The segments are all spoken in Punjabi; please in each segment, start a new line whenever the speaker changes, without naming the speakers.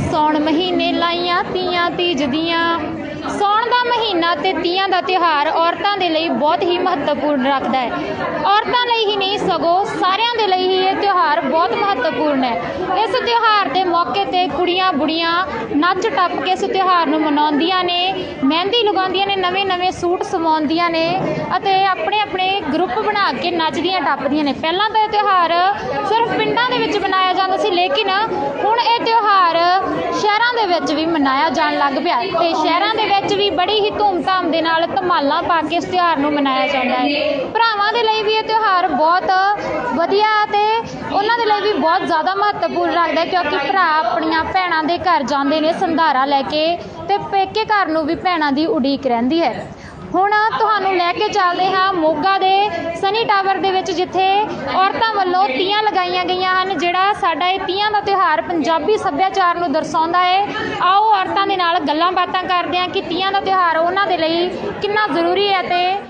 ਸੌਣ ਮਹੀਨੇ ਲਾਈਆਂ ਤੀਆਂ ਤੀਜ ਸੌਣ ਦਾ ਮਹੀਨਾ ਤੇ ਤੀਆਂ ਦਾ ਤਿਉਹਾਰ ਔਰਤਾਂ ਦੇ ਲਈ ਬਹੁਤ ਹੀ ਮਹੱਤਵਪੂਰਨ ਰੱਖਦਾ ਹੈ। ਔਰਤਾਂ ਲਈ ਹੀ ਨਹੀਂ, ਸਗੋਂ ਸਾਰਿਆਂ ਦੇ ਲਈ ਹੀ ਇਹ ਤਿਉਹਾਰ ਬਹੁਤ ਮਹੱਤਵਪੂਰਨ ਹੈ। ਇਸ ਤਿਉਹਾਰ ਦੇ ਮੌਕੇ ਤੇ ਕੁੜੀਆਂ ਬੁੜੀਆਂ ਨੱਚ ਟੱਪ ਕੇ ਇਸ ਤਿਉਹਾਰ ਨੂੰ ਮਨਾਉਂਦੀਆਂ ਨੇ। ਮਹਿੰਦੀ ਲਗਾਉਂਦੀਆਂ ਨੇ ਨਵੇਂ-ਨਵੇਂ ਸੂਟ ਸਵਾਉਂਦੀਆਂ ਨੇ ਅਤੇ ਆਪਣੇ ਆਪਣੇ ਗਰੁੱਪ ਬਣਾ ਕੇ ਨੱਚਦੀਆਂ ਟੱਪਦੀਆਂ ਨੇ। ਪਹਿਲਾਂ ਤਾਂ ਇਹ ਤਿਉਹਾਰ ਸਿਰਫ ਪਿੰਡਾਂ ਦੇ ਵਿੱਚ ਮਨਾਇਆ ਜਾਂਦਾ ਸੀ, ਲੇਕਿਨ ਹੁਣ ਇਹ ਤਿਉਹਾਰ ਸ਼ਹਿਰਾਂ ਦੇ ਵਿੱਚ ਵੀ ਮਨਾਇਆ ਜਾਣ ਲੱਗ ਪਿਆ ਤੇ ਸ਼ਹਿਰਾਂ ਦੇ ਵਿੱਚ ਵੀ ਬੜੀ ਹੀ ਧੂਮ ਧਾਮ ਦੇ ਨਾਲ ਧਮਾਲਾਂ ਪਾ ਕੇ ਇਸ ਤਿਉਹਾਰ ਨੂੰ ਮਨਾਇਆ ਜਾਂਦਾ ਹੈ। ਭਰਾਵਾਂ ਦੇ ਲਈ ਵੀ ਇਹ ਤਿਉਹਾਰ ਬਹੁਤ ਵਧੀਆ ਤੇ ਉਹਨਾਂ ਦੇ ਲਈ ਵੀ ਬਹੁਤ ਜ਼ਿਆਦਾ ਮਹੱਤਵਪੂਰਨ ਰੱਖਦਾ ਕਿਉਂਕਿ ਭਰਾ ਆਪਣੀਆਂ ਭੈਣਾਂ ਦੇ ਘਰ ਜਾਂਦੇ ਨੇ ਸੰਧਾਰਾ ਲੈ ਕੇ ਤੇ ਪੇਕੇ ਘਰ ਨੂੰ ਵੀ ਭੈਣਾਂ ਦੀ ਉਡੀਕ ਰਹਿੰਦੀ ਹੈ। ਹੁਣ ਤੁਹਾਨੂੰ ਲੈ ਕੇ ਚੱਲਦੇ ਹਾਂ ਮੋਗਾ ਦੇ ਸਨੀ ਟਾਵਰ ਦੇ ਵਿੱਚ, ਜਿੱਥੇ ਔਰਤਾਂ ਵੱਲੋਂ ਤੀਆਂ ਲਗਾਈਆਂ ਗਈਆਂ ਹਨ, ਜਿਹੜਾ ਸਾਡਾ ਇਹ ਤੀਆਂ ਦਾ ਤਿਉਹਾਰ ਪੰਜਾਬੀ ਸੱਭਿਆਚਾਰ ਨੂੰ ਦਰਸਾਉਂਦਾ ਹੈ। ਆਓ ਔਰਤਾਂ ਦੇ ਨਾਲ ਗੱਲਾਂ ਬਾਤਾਂ ਕਰਦੇ ਹਾਂ ਕਿ ਤੀਆਂ ਦਾ ਤਿਉਹਾਰ ਉਹਨਾਂ ਦੇ ਲਈ ਕਿੰਨਾ ਜ਼ਰੂਰੀ ਹੈ ਤੇ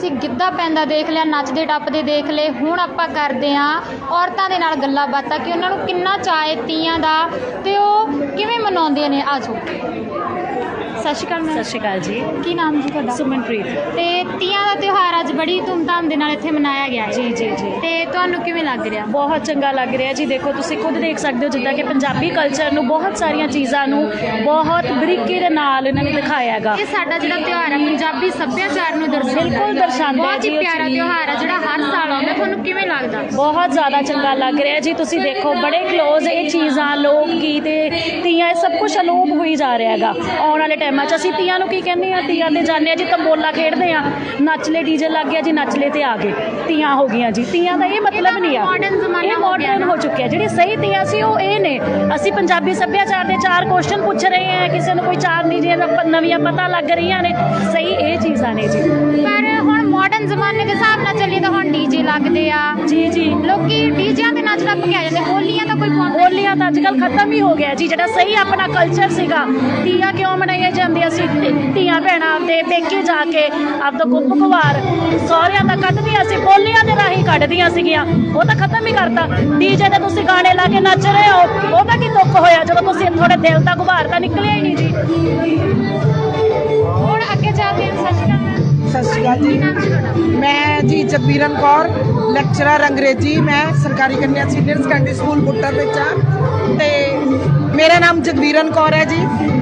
ਅਸੀਂ ਗਿੱਧਾ ਪੈਂਦਾ ਦੇਖ ਲਿਆ, ਨੱਚਦੇ ਟੱਪਦੇ ਦੇਖ ਲਏ, ਹੁਣ ਆਪਾਂ ਕਰਦੇ ਆਂ ਔਰਤਾਂ ਦੇ ਨਾਲ ਗੱਲਾਂ ਬਾਤਾਂ ਕਿ ਉਹਨਾਂ ਨੂੰ ਕਿੰਨਾ ਚਾਅ ਤੀਆਂ ਦਾ ਤੇ ਉਹ ਕਿਵੇਂ ਮਨਾਉਂਦੀਆਂ ਨੇ? ਆਜੋ ਸਤਿ ਸ਼੍ਰੀ ਅਕਾਲ
ਸਤਿ
ਮੈਮ
ਸ਼੍ਰੀ ਅਕਾਲ ਜੀ।
ਕੀ ਨਾਮ ਜੀ ਤੁਹਾਡਾ?
ਸੁਮਨਪ੍ਰੀਤ।
ਤੇ ਤੀਆਂ ਦਾ ਤਿਉਹਾਰ ਅੱਜ ਬੜੀ ਧੂਮਧਾਮ ਦੇ ਨਾਲ ਇੱਥੇ ਮਨਾਇਆ ਗਿਆ ਹੈ।
ਜੀ ਜੀ ਜੀ।
ਤੇ ਤੁਹਾਨੂੰ ਕਿਵੇਂ ਲੱਗ ਰਿਹਾ?
ਬਹੁਤ ਚੰਗਾ ਲੱਗ ਰਿਹਾ ਜੀ। ਦੇਖੋ ਤੁਸੀਂ ਖੁਦ ਦੇਖ ਸਕਦੇ ਹੋ ਜਿੱਦਾਂ ਕਿ ਪੰਜਾਬੀ ਕਲਚਰ ਨੂੰ ਬਹੁਤ ਸਾਰੀਆਂ ਚੀਜ਼ਾਂ ਨੂੰ ਬਹੁਤ ਬਰੀਕੀ ਦੇ ਨਾਲ ਇਹਨਾਂ ਨੇ ਦਿਖਾਇਆ ਹੈਗਾ।
ਇਹ ਸਾਡਾ ਜਿਹੜਾ ਤਿਉਹਾਰ ਹੈ ਪੰਜਾਬੀ ਸੱਭਿਆਚਾਰ ਨੂੰ ਦਰਸਾਉਂਦਾ
ਬਿਲਕੁਲ ਦਰਸਾਉਂਦਾ
ਬਹੁਤ ਹੀ ਪਿਆਰਾ। ਤਿਉਹਾਰ ਹੈ ਜਿਹੜਾ ਹਰ ਸਾਲ ਆਉਂਦਾ। ਤੁਹਾਨੂੰ ਕਿਵੇਂ ਲੱਗਦਾ?
ਬਹੁਤ ਜ਼ਿਆਦਾ ਚੰਗਾ ਲੱਗ ਰਿਹਾ ਜੀ। ਤੁਸੀਂ ਦੇਖੋ ਬੜੇ ਕਲੋਜ਼ ਇਹ ਚੀਜ਼ਾਂ ਲੋਕ ਗੀਤ ਇਹ ਤੀਆਂ ਇਹ ਸਭ ਕੁਝ ਅਲੋਪ ਹੋਈ ਜਾ ਰਿਹਾ ਹੈਗਾ। ਆਉਣ ਵਾਲੇ ਟਾਈਮਾਂ 'ਚ। ਅਸੀਂ ਤੀਆਂ ਨੂੰ ਕੀ ਕਹਿੰਦੇ ਆ? ਤੀਆਂ ਤੇ ਜਾਂਦੇ ਆ ਜੀ ਤੰਬੋਲਾ ਖੇਡਦੇ ਆ। ਨੱਚ ਲੈ ਡੀਜੇ ਲੱਗ ਗਿਆ ਜੀ ਨੱਚ ਲੈ ਤੇ ਆ ਗਏ। ਤੀਆਂ ਹੋ ਗਈਆਂ ਜੀ। ਤੀਆਂ ਦਾ ਇਹ ਮਤਲਬ ਨਹੀਂ ਆ।
modern ਜ਼ਮਾਨਾ
ਇਹ
ਹੋ ਗਿਆ
ਮਾਡਰਨ
ਨਾ।
ਹੋ ਚੁੱਕਿਆ। ਜਿਹੜੀ ਸਹੀ ਤੀਆਂ ਸੀ ਉਹ ਇਹ ਨੇ। ਅਸੀਂ ਪੰਜਾਬੀ ਸੱਭਿਆਚਾਰ ਦੇ ਚਾਰ ਕੁਐਸਚਨ ਪੁੱਛ ਰਹੇ ਆ ਕਿਸੇ ਨੂੰ ਕੋਈ ਚਾਰ ਦਾ ਪ- ਨਵੀਆਂ ਪਤਾ ਲੱਗ ਰਹੀਆਂ ਨੇ। ਸਹੀ ਇਹ ਚੀਜ਼ਾਂ ਨੇ ਜੀ।
ਪਰ ਹੁਣ ਮਾਡਰਨ ਜ਼ਮਾਨੇ ਦੇ ਹਿਸਾਬ ਨਾਲ ਚੱਲੀਏ ਤਾਂ ਹੁਣ ਡੀਜੇ ਲੱਗਦੇ ਆ।
ਜੀ ਜੀ।
ਲੋਕੀ ਡੀਜਿਆਂ ਦੇ ਨੱਚ ਟੱਪ ਕੇ ਆ ਜਾਂਦੇ।
ਅੱਜਕੱਲ ਖਤਮ ਹੀ ਹੋ ਗਿਆ ਜੀ ਜਿਹੜਾ ਸਹੀ ਆਪਣਾ ਕਲਚਰ ਸੀਗਾ। ਤੀਆਂ ਕਿਉਂ ਮਨਾਈਆਂ ਜਾਂਦੀਆਂ ਸੀ? ਧੀਆਂ ਭੈਣਾਂ ਆਪਦੇ ਪੇਕੇ ਜਾ ਕੇ ਆਪਦਾ ਗੁੱਪ ਗੁਵਾਰ ਸਹੁਰਿਆਂ ਦਾ ਕੱਢਦੀਆਂ ਸੀ ਬੋਲੀਆਂ ਦੇ ਰਾਹੀਂ ਕੱਢਦੀਆਂ ਸੀਗੀਆਂ। ਉਹ ਤਾਂ ਖਤਮ ਹੀ ਕਰਤਾ। ਡੀਜੇ ਤੇ ਤੁਸੀਂ ਗਾਣੇ ਲਾ ਕੇ ਨੱਚ ਰਹੇ ਹੋ ਉਹਦਾ ਕੀ ਦੁੱਖ ਹੋਇਆ? ਜਦੋਂ ਤੁਸੀਂ ਤੁਹਾਡੇ ਦਿਲ ਦਾ ਗੁਬਾਰ ਤਾਂ ਨਿਕਲਿਆ ਹੀ ਨਹੀਂ ਜੀ।
ਹੁਣ ਅੱਗੇ ਸਤਿ ਸ਼੍ਰੀ ਅਕਾਲ
ਸਤਿ ਸ਼੍ਰੀ ਅਕਾਲ
ਕੀ
ਜੀ।
ਜੀ
ਮੈਂ ਜੀ ਜਗਬੀਰਨ ਕੌਰ ਲੈਕਚਰਰ ਅੰਗਰੇਜ਼ੀ। ਮੈਂ ਸਰਕਾਰੀ ਕੰਨਿਆ ਸੀਨੀਅਰ ਸੈਕੰਡਰੀ ਸਕੂਲ ਬੁੱਟਰ ਵਿੱਚ ਤੇ ਮੇਰਾ ਨਾਮ ਜਗਬੀਰਨ ਕੌਰ ਹੈ ਜੀ।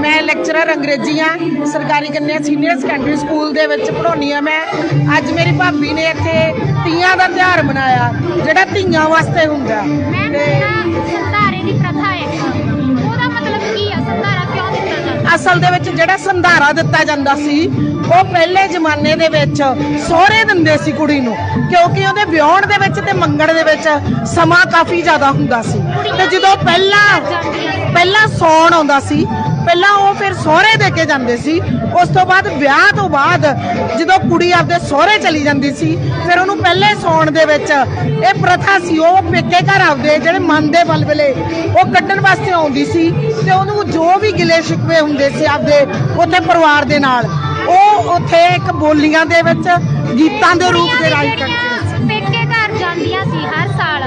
ਮੈਂ ਲੈਕਚਰਰ ਅੰਗਰੇਜ਼ੀ ਹਾਂ। ਸਰਕਾਰੀ ਕੰਨਿਆ ਸੀਨੀਅਰ ਸੈਕੰਡਰੀ ਸਕੂਲ ਦੇ ਵਿੱਚ ਪੜ੍ਹਾਉਂਦੀ ਹਾਂ ਮੈਂ। ਅੱਜ ਮੇਰੀ ਭਾਬੀ ਨੇ ਇੱਥੇ ਤੀਆਂ ਦਾ ਤਿਉਹਾਰ ਮਨਾਇਆ ਜਿਹੜਾ ਧੀਆਂ ਵਾਸਤੇ ਹੁੰਦਾ। ਤੇ
ਸੰਧਾਰੇ ਦੀ ਪ੍ਰਥਾ ਹੈ। ਉਹਦਾ ਮਤਲਬ ਕੀ ਆ? ਸੰਧਾਰਾ ਕਿਉਂ ਦਿੱਤਾ ਜਾਂਦਾ?
ਅਸਲ ਦੇ ਵਿੱਚ ਜਿਹੜਾ ਸੰਧਾਰਾ ਦਿੱਤਾ ਜਾਂਦਾ ਸੀ ਉਹ ਪਹਿਲੇ ਜ਼ਮਾਨੇ ਦੇ ਵਿੱਚ ਸਹੁਰੇ ਦਿੰਦੇ ਸੀ ਕੁੜੀ ਨੂੰ, ਕਿਉਂਕਿ ਉਹਦੇ ਵਿਆਹਣ ਦੇ ਵਿੱਚ ਤੇ ਮੰਗਣ ਦੇ ਵਿੱਚ ਸਮਾਂ ਕਾਫੀ ਜ਼ਿਆਦਾ ਹੁੰਦਾ ਸੀ। ਤੇ ਜਦੋਂ ਪਹਿਲਾਂ ਪਹਿਲਾਂ ਸੌਣ ਆਉਂਦਾ ਸੀ, ਪਹਿਲਾਂ ਉਹ ਫਿਰ ਸਹੁਰੇ ਦੇ ਕੇ ਜਾਂਦੇ ਸੀ, ਉਸ ਤੋਂ ਬਾਅਦ ਵਿਆਹ ਤੋਂ ਬਾਅਦ ਜਦੋਂ ਕੁੜੀ ਆਪਦੇ ਸਹੁਰੇ ਚਲੀ ਜਾਂਦੀ ਸੀ, ਫਿਰ ਉਹਨੂੰ ਪਹਿਲੇ ਸੌਣ ਦੇ ਵਿੱਚ ਇਹ ਪ੍ਰਥਾ ਸੀ, ਉਹ ਪੇਕੇ ਘਰ ਆਪਦੇ ਜਿਹੜੇ ਮਨ ਦੇ ਬਲਬਲੇ ਉਹ ਕੱਢਣ ਵਾਸਤੇ ਆਉਂਦੀ ਸੀ, ਤੇ ਉਹਨੂੰ ਜੋ ਵੀ ਗਿਲੇ ਸ਼ਿਕਵੇ ਹੁੰਦੇ ਸੀ ਆਪਦੇ ਉੱਥੇ ਪਰਿਵਾਰ ਦੇ ਨਾਲ। ਉਹ ਉੱਥੇ ਇੱਕ ਬੋਲੀਆਂ ਦੇ ਵਿੱਚ ਗੀਤਾਂ ਦੇ ਰੂਪ ਦੇ ਰਾਹੀਂ
ਜਿਹੜੀਆਂ ਪੇਕੇ ਘਰ ਜਾਂਦੀਆਂ ਸੀ ਹਰ ਸਾਲ।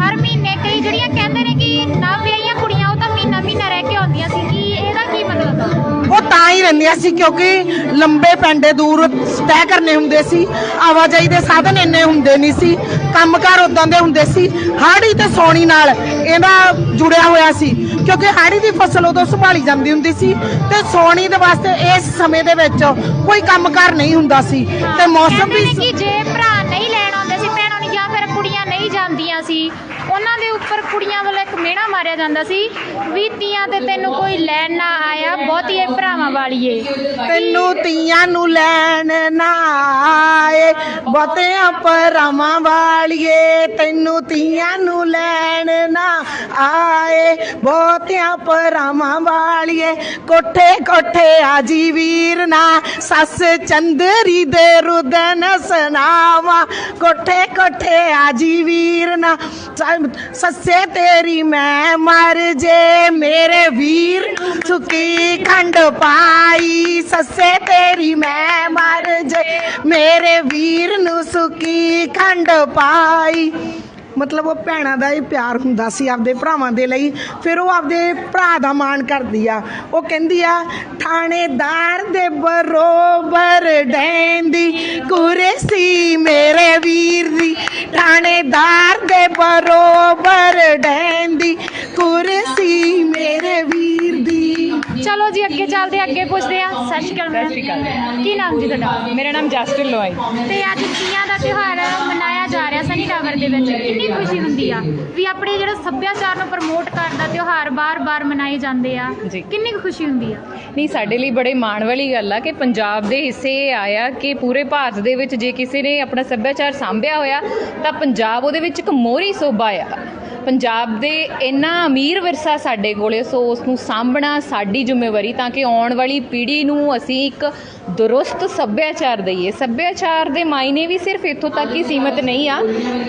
ਹਰ ਮਹੀਨੇ ਕਈ ਜਿਹੜੀਆਂ ਕਹਿੰਦੇ ਨੇ ਕਿ ਨਾ ਵਿਆਹੀਆਂ ਕੁੜੀਆਂ ਉਹ ਤਾਂ ਮਹੀਨਾ ਮਹੀਨਾ ਰਹਿ ਕੇ ਆਉਂਦੀਆਂ ਸੀ। ਕਿ ਇਹਦਾ ਕੀ ਮਤਲਬ ਆ?
ਉਹ ਤਾਂ ਹੀ ਰਹਿੰਦੀਆਂ ਸੀ ਕਿਉਂਕਿ ਲੰਬੇ ਪੈਂਡੇ ਦੂਰ ਤੈਅ ਕਰਨੇ ਹੁੰਦੇ ਸੀ। ਆਵਾਜਾਈ ਦੇ ਸਾਧਨ ਇੰਨੇ ਹੁੰਦੇ ਨਹੀਂ ਸੀ। ਕੰਮਕਾਰ ਉਦਾਂ ਦੇ ਹੁੰਦੇ ਸੀ। ਹਾੜੀ ਤੇ ਸੌਣੀ ਨਾਲ ਇਹਦਾ ਜੁੜਿਆ ਹੋਇਆ ਸੀ। ਕਿਉਂਕਿ ਹਾੜੀ ਦੀ ਫਸਲ ਉਦੋਂ ਸੰਭਾਲੀ ਜਾਂਦੀ ਹੁੰਦੀ ਸੀ ਤੇ ਸੌਣੀ ਦੇ ਵਾਸਤੇ ਇਸ ਸਮੇਂ ਦੇ ਵਿੱਚ ਕੋਈ ਕੰਮਕਾਰ ਨਹੀਂ ਹੁੰਦਾ ਸੀ ਤੇ ਮੌਸਮ ਵੀ
ਕਿ ਜੇ ਭਰਾ ਨਹੀਂ ਲੈਣ ਆਉਂਦੇ ਸੀ ਭੈਣਾਂ ਨੂੰ ਜਾਂ ਫਿਰ ਕੁੜੀਆਂ ਨਹੀਂ ਜਾਂਦੀਆਂ ਸੀ ਉਹਨਾਂ ਦੇ ਉੱਪਰ ਕੁੜੀਆਂ ਵੱਲੋਂ ਇੱਕ ਮਿਹਣਾ ਮਾਰਿਆ ਜਾਂਦਾ ਸੀ ਵੀ ਤੀਆਂ ਤੇ ਤੈਨੂੰ ਕੋਈ ਲੈਣ ਨਾ ਆਇਆ ਬਹੁਤੀ ਇਹ ਭਰਾਵਾਂ ਵਾਲੀਏ।
ਤੈਨੂੰ ਤੀਆਂ ਨੂੰ ਲੈਣ ਨਾ ਆਏ, ਬਹੁਤਿਆਂ ਪਰਾਵਾਂ ਵਾਲੀਏ। ਤੈਨੂੰ ਤੀਆਂ ਨੂੰ ਲੈਣ ਨਾ ਆਏ, ਬਹੁਤਿਆਂ ਪਰਾਵਾਂ ਵਾਲੀਏ। ਕੋਠੇ ਕੋਠੇ ਆਜੀ ਵੀਰ ਨਾ, ਸੱਸ ਚੰਦਰੀ ਦੇ ਰੁਦਨ ਸੁਨਾਵਾ ਕੋਠੇ ਕੋਠੇ ਆਜੀ ਵੀਰ ਨਾ ਸੱਸੇ ਤੇਰੀ ਮੈਂ ਮਰ ਜੇ, ਮੇਰੇ ਵੀਰ ਸੁਕੀ ਖੰਡ ਪਾਈ। ਸੱਸੇ ਤੇਰੀ ਮੈਂ ਮਰ ਜੇ, ਮੇਰੇ ਵੀਰ ਨੂੰ ਸੁਕੀ ਖੰਡ ਪਾਈ। ਮਤਲਬ ਉਹ ਭੈਣਾਂ ਦਾ ਹੀ ਪਿਆਰ ਹੁੰਦਾ ਸੀ ਆਪਦੇ ਭਰਾਵਾਂ ਦੇ ਲਈ, ਫਿਰ ਉਹ ਆਪਦੇ ਭਰਾ ਦਾ ਮਾਣ ਕਰਦੀ ਆ। ਉਹ ਕਹਿੰਦੀ ਆ, ਥਾਣੇਦਾਰ ਦੇ ਬਰੋਬਰ ਡੈਂਦੀ ਕੁਰਸੀ ਮੇਰੇ ਵੀਰ ਦੀ। ਥਾਣੇਦਾਰ ਦੇ ਬਰੋਬਰ
ਚੱਲਦੇ ਅੱਗੇ ਪੁੱਛਦੇ ਆ। ਸਤਿ ਸ਼੍ਰੀ ਅਕਾਲ। ਕੀ ਨਾਮ ਜੀ ਤੁਹਾਡਾ?
ਮੇਰਾ ਨਾਮ ਜਸਟਿਨ ਲੋਈ
ਤੇ ਅੱਜ ਤੀਆਂ ਦਾ ਤਿਉਹਾਰ ਮਨਾਇਆ ਜਾ ਰਿਹਾ ਸਨੀ ਟਾਵਰ ਦੇ ਵਿੱਚ। ਕਿੰਨੀ ਖੁਸ਼ੀ ਹੁੰਦੀ ਆ ਵੀ ਆਪਣੇ ਜਿਹੜਾ ਸੱਭਿਆਚਾਰ ਨੂੰ ਪ੍ਰਮੋਟ ਕਰਦਾ ਤਿਉਹਾਰ ਬਾਰ-ਬਾਰ ਮਨਾਏ ਜਾਂਦੇ ਆ।
ਜੀ।
ਕਿੰਨੀ ਕੁ ਖੁਸ਼ੀ ਹੁੰਦੀ ਆ?
ਨਹੀਂ ਸਾਡੇ ਲਈ ਬੜੇ ਮਾਣ ਵਾਲੀ ਗੱਲ ਆ ਕਿ ਪੰਜਾਬ ਦੇ ਹਿੱਸੇ ਇਹ ਆਇਆ ਕਿ ਪੂਰੇ ਭਾਰਤ ਦੇ ਵਿੱਚ ਜੇ ਕਿਸੇ ਨੇ ਆਪਣਾ ਸੱਭਿਆਚਾਰ ਸਾਂਭਿਆ ਹੋਇਆ ਤਾਂ ਪੰਜਾਬ ਉਹਦੇ ਵਿੱਚ ਇੱਕ ਮੋਹਰੀ ਸੋਭਾ ਆ। ਪੰਜਾਬ ਦੇ ਇੰਨਾ ਅਮੀਰ ਵਿਰਸਾ ਸਾਡੇ ਕੋਲੇ ਸੋ ਉਸ ਨੂੰ ਸਾਂਭਣਾ ਸਾਡੀ ਜ਼ਿੰਮੇਵਾਰੀ ਤਾਂ ਕਿ ਆਉਣ ਵਾਲੀ ਪੀੜ੍ਹੀ ਨੂੰ ਅਸੀਂ ਇੱਕ ਦਰੁਸਤ ਸੱਭਿਆਚਾਰ ਦਈਏ। ਸੱਭਿਆਚਾਰ ਦੇ ਮਾਇਨੇ ਵੀ ਸਿਰਫ ਇੱਥੋਂ ਤੱਕ ਹੀ ਸੀਮਿਤ ਨਹੀਂ ਆ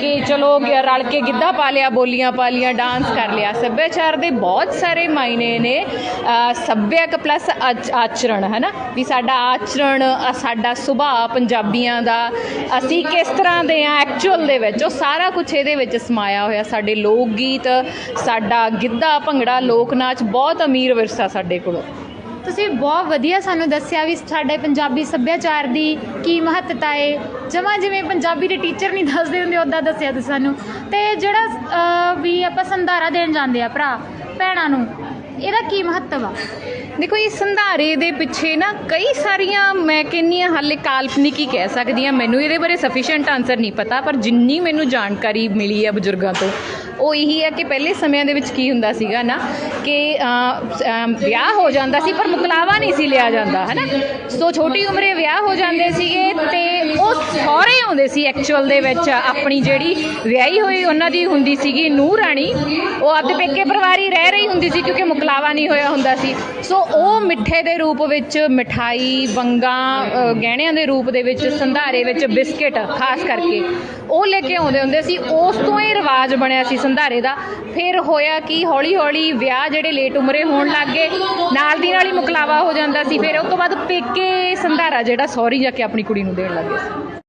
ਕਿ ਚਲੋ ਰਲ ਕੇ ਗਿੱਧਾ ਪਾ ਲਿਆ ਬੋਲੀਆਂ ਪਾ ਲੀਆਂ ਡਾਂਸ ਕਰ ਲਿਆ। ਸੱਭਿਆਚਾਰ ਦੇ ਬਹੁਤ ਸਾਰੇ ਮਾਇਨੇ ਨੇ ਅ, ਸੱਭਿਅਕ ਪਲੱਸ ਆਚਰਣ ਹੈ ਨਾ ਵੀ ਸਾਡਾ ਆਚਰਣ ਸਾਡਾ ਸੁਭਾਅ ਪੰਜਾਬੀਆਂ ਦਾ ਅਸੀਂ ਕਿਸ ਤਰ੍ਹਾਂ ਦੇ ਆ ਐਕਚੁਅਲ ਦੇ ਵਿੱਚ ਉਹ ਸਾਰਾ ਕੁਝ ਇਹਦੇ ਵਿੱਚ ਸਮਾਇਆ ਹੋਇਆ ਸਾਡੇ ਲੋਕ ਗੀਤ ਸਾਡਾ ਗਿੱਧਾ ਭੰਗੜਾ ਲੋਕ ਨਾਚ ਬਹੁਤ ਅਮੀਰ ਵਿਰਸਾ ਸਾਡੇ ਕੋਲ।
ਤੁਸੀਂ ਬਹੁਤ ਵਧੀਆ ਸਾਨੂੰ ਦੱਸਿਆ ਵੀ ਸਾਡੇ ਪੰਜਾਬੀ ਸੱਭਿਆਚਾਰ ਦੀ ਕੀ ਮਹੱਤਤਾ ਹੈ ਜਮਾਂ ਜਿਵੇਂ ਪੰਜਾਬੀ ਦੇ ਟੀਚਰ ਨਹੀਂ ਦੱਸਦੇ ਹੁੰਦੇ ਉਦਾਂ ਦੱਸਿਆ ਤੁਸੀਂ ਸਾਨੂੰ। ਤੇ ਜਿਹੜਾ ਵੀ ਆਪਾਂ ਸੰਧਾਰਾ ਦੇਣ ਜਾਂਦੇ ਆ ਭਰਾ ਭੈਣਾਂ ਨੂੰ ਇਹਦਾ ਕੀ ਮਹੱਤਵ ਆ?
ਦੇਖੋ ਇਹ ਸੰਧਾਰੇ ਦੇ ਪਿੱਛੇ ਨਾ ਕਈ ਸਾਰੀਆਂ ਮੈਂ ਕਹਿੰਨੀ ਆ ਹਾਲੇ ਕਾਲਪਨਿਕ ਹੀ ਕਹਿ ਸਕਦੀ ਆ ਮੈਨੂੰ ਇਹਦੇ ਬਾਰੇ ਸਫੀਸ਼ੀਐਂਟ ਆਨਸਰ ਨਹੀਂ ਪਤਾ ਪਰ ਜਿੰਨੀ ਮੈਨੂੰ ਜਾਣਕਾਰੀ ਮਿਲੀ ਹੈ ਬਜ਼ੁਰਗਾਂ ਤੋਂ ਉਹ ਇਹੀ ਹੈ ਕਿ ਪਹਿਲੇ ਸਮਿਆਂ ਦੇ ਵਿੱਚ ਕੀ ਹੁੰਦਾ ਸੀਗਾ ਨਾ ਕਿ ਵਿਆਹ ਹੋ ਜਾਂਦਾ ਸੀ, ਪਰ ਮੁਕਲਾਵਾ ਨਹੀਂ ਸੀ ਲਿਆ ਜਾਂਦਾ ਹੈ ਨਾ ਸੋ ਛੋਟੀ ਉਮਰੇ ਵਿਆਹ ਹੋ ਜਾਂਦੇ ਸੀਗੇ ਤੇ ਉਹ ਸਹੁਰੇ ਲਿਆਉਂਦੇ ਸੀ ਐਕਚੁਅਲ ਦੇ ਵਿੱਚ, ਆਪਣੀ ਜਿਹੜੀ ਵਿਆਹੀ ਹੋਈ ਉਹਨਾਂ ਦੀ ਹੁੰਦੀ ਸੀਗੀ ਨੂੰਹ ਰਾਣੀ, ਉਹ ਆਪਦੇ ਪੇਕੇ ਪਰਿਵਾਰ ਰਹਿ ਰਹੀ ਹੁੰਦੀ ਸੀ ਕਿਉਂਕਿ ਮੁਕਲਾਵਾ ਨਹੀਂ ਹੋਇਆ ਹੁੰਦਾ ਸੀ। ਸੋ ਉਹ ਮਿੱਠੇ ਦੇ ਰੂਪ ਵਿੱਚ ਮਿਠਾਈ, ਵੰਗਾਂ ਗਹਿਣਿਆਂ ਦੇ ਰੂਪ ਦੇ ਵਿੱਚ ਸੰਧਾਰੇ ਵਿੱਚ ਬਿਸਕਟ, ਖਾਸ ਕਰਕੇ, ਉਹ ਲੈ ਕੇ ਆਉਂਦੇ ਹੁੰਦੇ ਸੀ। ਉਸ ਤੋਂ ਇਹ ਰਿਵਾਜ ਬਣਿਆ ਸੀ ਸੰਧਾਰੇ ਦਾ। ਫਿਰ ਹੋਇਆ ਕਿ ਹੌਲੀ ਹੌਲੀ ਵਿਆਹ ਜਿਹੜੇ ਲੇਟ ਉਮਰੇ ਹੋਣ ਲੱਗ ਗਏ, ਨਾਲ ਦੀ ਨਾਲ ਹੀ ਮੁਕਲਾਵਾ ਹੋ ਜਾਂਦਾ ਸੀ। ਫਿਰ ਉਸ ਤੋਂ ਬਾਅਦ ਪੇਕੇ ਸੰਧਾਰਾ ਜਿਹੜਾ, ਸੌਰੀ, ਜਾ ਕੇ ਆਪਣੀ ਕੁੜੀ ਨੂੰ ਦੇਣ ਲੱਗੇ ਸੀ।